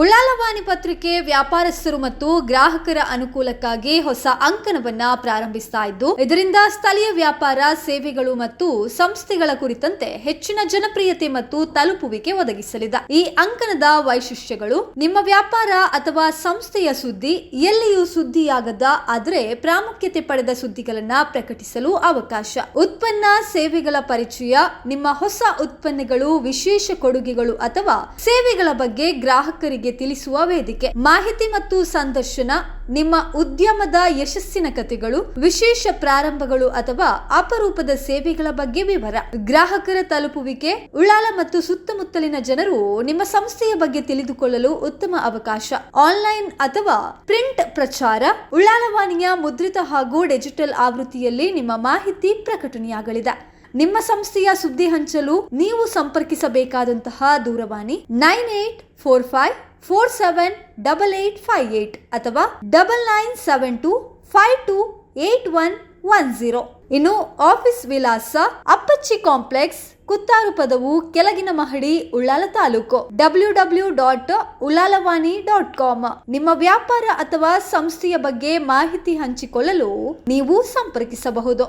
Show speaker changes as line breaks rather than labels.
ಉಳ್ಳಾಲವಾಣಿ ಪತ್ರಿಕೆ ವ್ಯಾಪಾರಸ್ಥರು ಮತ್ತು ಗ್ರಾಹಕರ ಅನುಕೂಲಕ್ಕಾಗಿ ಹೊಸ ಅಂಕನವನ್ನ ಪ್ರಾರಂಭಿಸ್ತಾ ಇದ್ದು, ಇದರಿಂದ ಸ್ಥಳೀಯ ವ್ಯಾಪಾರ, ಸೇವೆಗಳು ಮತ್ತು ಸಂಸ್ಥೆಗಳ ಕುರಿತಂತೆ ಹೆಚ್ಚಿನ ಜನಪ್ರಿಯತೆ ಮತ್ತು ತಲುಪುವಿಕೆ ಒದಗಿಸಲಿದೆ. ಈ ಅಂಕನದ ವೈಶಿಷ್ಟ್ಯಗಳು, ನಿಮ್ಮ ವ್ಯಾಪಾರ ಅಥವಾ ಸಂಸ್ಥೆಯ ಸುದ್ದಿ ಎಲ್ಲಿಯೂ ಸುದ್ದಿಯಾಗದ, ಆದರೆ ಪ್ರಾಮುಖ್ಯತೆ ಪಡೆದ ಸುದ್ದಿಗಳನ್ನ ಪ್ರಕಟಿಸಲು ಅವಕಾಶ. ಉತ್ಪನ್ನ, ಸೇವೆಗಳ ಪರಿಚಯ, ನಿಮ್ಮ ಹೊಸ ಉತ್ಪನ್ನಗಳು, ವಿಶೇಷ ಕೊಡುಗೆಗಳು ಅಥವಾ ಸೇವೆಗಳ ಬಗ್ಗೆ ಗ್ರಾಹಕರಿಗೆ ತಿಳಿಸುವ ವೇದಿಕೆ. ಮಾಹಿತಿ ಮತ್ತು ಸಂದರ್ಶನ, ನಿಮ್ಮ ಉದ್ಯಮದ ಯಶಸ್ಸಿನ ಕಥೆಗಳು, ವಿಶೇಷ ಪ್ರಾರಂಭಗಳು ಅಥವಾ ಅಪರೂಪದ ಸೇವೆಗಳ ಬಗ್ಗೆ ವಿವರ. ಗ್ರಾಹಕರ ತಲುಪುವಿಕೆ, ಉಳ್ಳಾಲ ಮತ್ತು ಸುತ್ತಮುತ್ತಲಿನ ಜನರು ನಿಮ್ಮ ಸಂಸ್ಥೆಯ ಬಗ್ಗೆ ತಿಳಿದುಕೊಳ್ಳಲು ಉತ್ತಮ ಅವಕಾಶ. ಆನ್ಲೈನ್ ಅಥವಾ ಪ್ರಿಂಟ್ ಪ್ರಚಾರ, ಉಳ್ಳಾಲವಾಣಿಯ ಮುದ್ರಿತ ಹಾಗೂ ಡಿಜಿಟಲ್ ಆವೃತ್ತಿಯಲ್ಲಿ ನಿಮ್ಮ ಮಾಹಿತಿ ಪ್ರಕಟಣೆಯಾಗಲಿದೆ. ನಿಮ್ಮ ಸಂಸ್ಥೆಯ ಸುದ್ದಿ ಹಂಚಲು ನೀವು ಸಂಪರ್ಕಿಸಬೇಕಾದಂತಹ ದೂರವಾಣಿ nine eight four five four seven double eight five eight ಅಥವಾ double nine seven two five two eight one one zero ಇನ್ನು ಆಫೀಸ್ ವಿಳಾಸ ಅಪ್ಪಚ್ಚಿ ಕಾಂಪ್ಲೆಕ್ಸ್, ಕುತ್ತಾರು ಪದವು ಕೆಳಗಿನ ಮಹಡಿ, Ullal taluk W W dot Ullalvani dot com ನಿಮ್ಮ ವ್ಯಾಪಾರ ಅಥವಾ ಸಂಸ್ಥೆಯ ಬಗ್ಗೆ ಮಾಹಿತಿ ಹಂಚಿಕೊಳ್ಳಲು ನೀವು ಸಂಪರ್ಕಿಸಬಹುದು.